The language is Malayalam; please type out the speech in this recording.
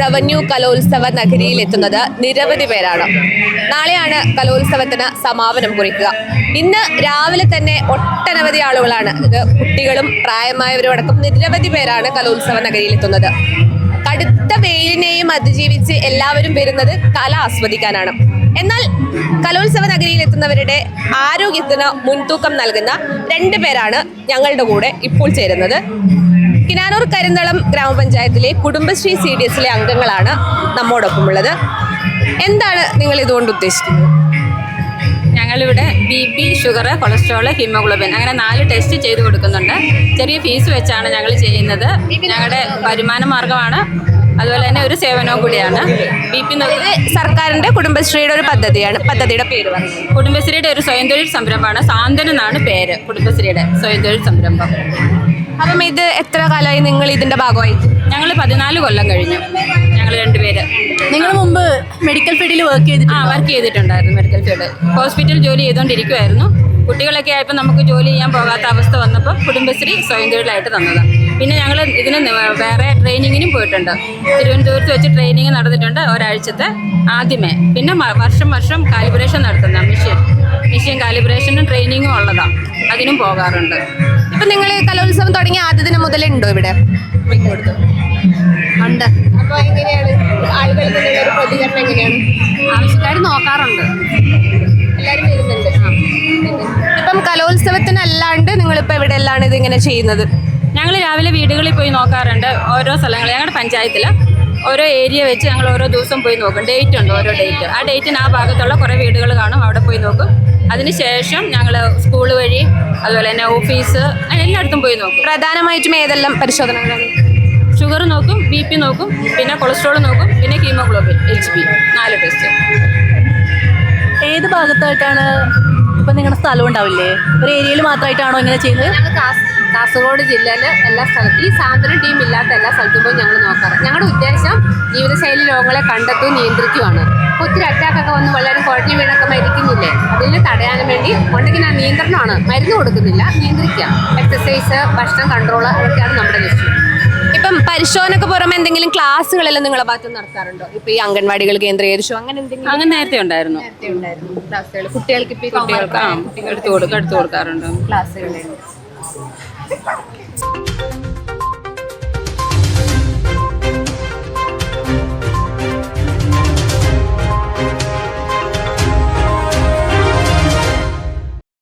റവന്യൂ കലോത്സവ നഗരിയിൽ എത്തുന്നത് നിരവധി പേരാണ്. നാളെയാണ് കലോത്സവത്തിന് സമാപനം കുറിക്കുക. ഇന്ന് രാവിലെ തന്നെ ഒട്ടനവധി ആളുകളാണ്. ഇത് കുട്ടികളും പ്രായമായവരും അടക്കം നിരവധി പേരാണ് കലോത്സവ നഗരിയിൽ എത്തുന്നത്. കടുത്ത വെയിലിനെയും അതിജീവിച്ച് എല്ലാവരും വരുന്നത് കല ആസ്വദിക്കാനാണ്. എന്നാൽ കലോത്സവ നഗരിയിൽ എത്തുന്നവരുടെ ആരോഗ്യത്തിന് മുൻതൂക്കം നൽകുന്ന രണ്ട് പേരാണ് ഞങ്ങളുടെ കൂടെ ഇപ്പോൾ ചേരുന്നത്. കിനാനൂർ കരിന്തളം ഗ്രാമപഞ്ചായത്തിലെ കുടുംബശ്രീ സി ഡി എസിലെ അംഗങ്ങളാണ് നമ്മോടൊപ്പമുള്ളത്. എന്താണ് നിങ്ങൾ ഇതുകൊണ്ട് ഉദ്ദേശിക്കുന്നത്? ഞങ്ങളിവിടെ B P sugar cholesterol haemoglobin അങ്ങനെ നാല് ടെസ്റ്റ് ചെയ്ത് കൊടുക്കുന്നുണ്ട്. ചെറിയ ഫീസ് വെച്ചാണ് ഞങ്ങൾ ചെയ്യുന്നത്. ഞങ്ങളുടെ വരുമാന മാർഗമാണ് അതുപോലെ തന്നെ ഒരു സേവനവും കൂടിയാണ്. ബി പി സർക്കാരിന്റെ കുടുംബശ്രീയുടെ ഒരു പദ്ധതിയാണ്. പദ്ധതിയുടെ പേര് കുടുംബശ്രീയുടെ ഒരു സ്വയം തൊഴിൽ സംരംഭമാണ്. സാന്ത്വനം എന്നാണ് പേര്. കുടുംബശ്രീയുടെ സ്വയം തൊഴിൽ സംരംഭം. അപ്പം ഇത് എത്ര കാലമായി നിങ്ങൾ ഇതിന്റെ ഭാഗമായി? ഞങ്ങൾ പതിനാല് കൊല്ലം കഴിഞ്ഞു. ഞങ്ങൾ രണ്ടുപേര്. നിങ്ങൾ മുമ്പ് മെഡിക്കൽ ഫീൽഡിൽ വർക്ക് ചെയ്തിട്ട് ആ വർക്ക് ചെയ്തിട്ടുണ്ടായിരുന്നു മെഡിക്കൽ ഫീൽഡ് ഹോസ്പിറ്റൽ ജോലി ചെയ്തുകൊണ്ടിരിക്കുമായിരുന്നു കുട്ടികളൊക്കെ ആയപ്പോൾ നമുക്ക് ജോലി ചെയ്യാൻ പോകാത്ത അവസ്ഥ വന്നപ്പോൾ കുടുംബശ്രീ സ്വയം തൊഴിലായിട്ട് തന്നതാണ് പിന്നെ ഞങ്ങൾ ഇതിന് വേറെ ട്രെയിനിങ്ങിനും പോയിട്ടുണ്ട്. തിരുവനന്തപുരത്ത് വെച്ച് ട്രെയിനിങ് നടന്നിട്ടുണ്ട് ഒരാഴ്ചത്തെ ആദ്യമേ. പിന്നെ വർഷം വർഷം കാലിബ്രേഷൻ നടത്തുന്ന മെഷീൻ. മെഷീൻ കാലിബ്രേഷനും ട്രെയിനിങ്ങും ഉള്ളതാണ് അതിനും പോകാറുണ്ട്. ഇപ്പൊ നിങ്ങൾ കലോത്സവം തുടങ്ങിയ ആദ്യ ദിനം മുതലേ ഉണ്ടോ ഇവിടെ? ഉണ്ട്. അപ്പൊ എങ്ങനെയാണ്? ഒരു പ്രതികരണം എങ്ങനെയാണ്? ആവശ്യക്കാർ നോക്കാറുണ്ട്. എല്ലാവരും വരുന്നുണ്ട്. ഇപ്പം കലോത്സവത്തിനല്ലാണ്ട് നിങ്ങളിപ്പോൾ എവിടെ എല്ലാം ഇത് ഇങ്ങനെ ചെയ്യുന്നത്? ഞങ്ങൾ രാവിലെ വീടുകളിൽ പോയി നോക്കാറുണ്ട്. ഓരോ സ്ഥലങ്ങൾ ഞങ്ങളുടെ പഞ്ചായത്തിൽ ഓരോ ഏരിയ വെച്ച് ഞങ്ങൾ ഓരോ ദിവസം പോയി നോക്കും. ഡേറ്റ് ഉണ്ട് ഓരോ ഡേറ്റ് ആ ഡേറ്റിന് ആ ഭാഗത്തുള്ള കുറേ വീടുകൾ കാണും. അവിടെ പോയി നോക്കും. അതിനുശേഷം ഞങ്ങൾ സ്കൂൾ വഴി അതുപോലെ തന്നെ ഓഫീസ് അങ്ങനെ എല്ലായിടത്തും പോയി നോക്കും. പ്രധാനമായിട്ടും ഏതെല്ലാം പരിശോധനകളാണ്? ഷുഗർ നോക്കും ബി പി നോക്കും പിന്നെ കൊളസ്ട്രോൾ നോക്കും പിന്നെ ഹീമോഗ്ലോബിൻ എച്ച് ബി നാല് ടെസ്റ്റ് ഏത് ഭാഗത്തായിട്ടാണ് ഇപ്പം നിങ്ങളുടെ സ്ഥലം ഉണ്ടാവില്ലേ? ഒരു ഏരിയയിൽ മാത്രമായിട്ടാണോ ഇങ്ങനെ ചെയ്യുന്നത്? കാസർഗോഡ് ജില്ലയിലെ എല്ലാ സ്ഥലത്തും ഈ സാന്ത്വന ടീം ഇല്ലാത്ത എല്ലാ സ്ഥലത്തും പോയി ഞങ്ങൾ നോക്കാറ്. ഞങ്ങളുടെ ഉദ്ദേശം ജീവിതശൈലി രോഗങ്ങളെ കണ്ടെത്തും നിയന്ത്രിക്കുവാണ്. അപ്പോൾ ഒത്തിരി അറ്റാക്കൊക്കെ വന്ന് വളരെ കുഴഞ്ഞു വീണൊക്കെ മരിക്കുന്നില്ലേ? അതിന് തടയാൻ വേണ്ടി ഉണ്ടെങ്കിൽ ആ നിയന്ത്രണമാണ്. മരുന്ന് കൊടുക്കുന്നില്ല. നിയന്ത്രിക്കുക എക്സസൈസ് ഭക്ഷണം കൺട്രോൾ അതൊക്കെയാണ് നമ്മുടെ ലക്ഷ്യം. ഇപ്പം പരിശോധനക്ക് പുറമെ എന്തെങ്കിലും ക്ലാസ്സുകളെല്ലാം നിങ്ങളെ ഭാഗത്ത് നടത്താറുണ്ടോ? ഇപ്പൊ ഈ അംഗൻവാടികൾ കേന്ദ്രീകരിച്ചു അങ്ങനെ എന്തെങ്കിലും? അങ്ങനെ നേരത്തെ ഉണ്ടായിരുന്നു. ഉണ്ടായിരുന്നു. ക്ലാസ്സുകൾ. കുട്ടികൾക്ക് കുട്ടികൾക്ക് എടുത്തു കൊടുക്കാറുണ്ട്. ക്ലാസ്സുകളുണ്ട് 对。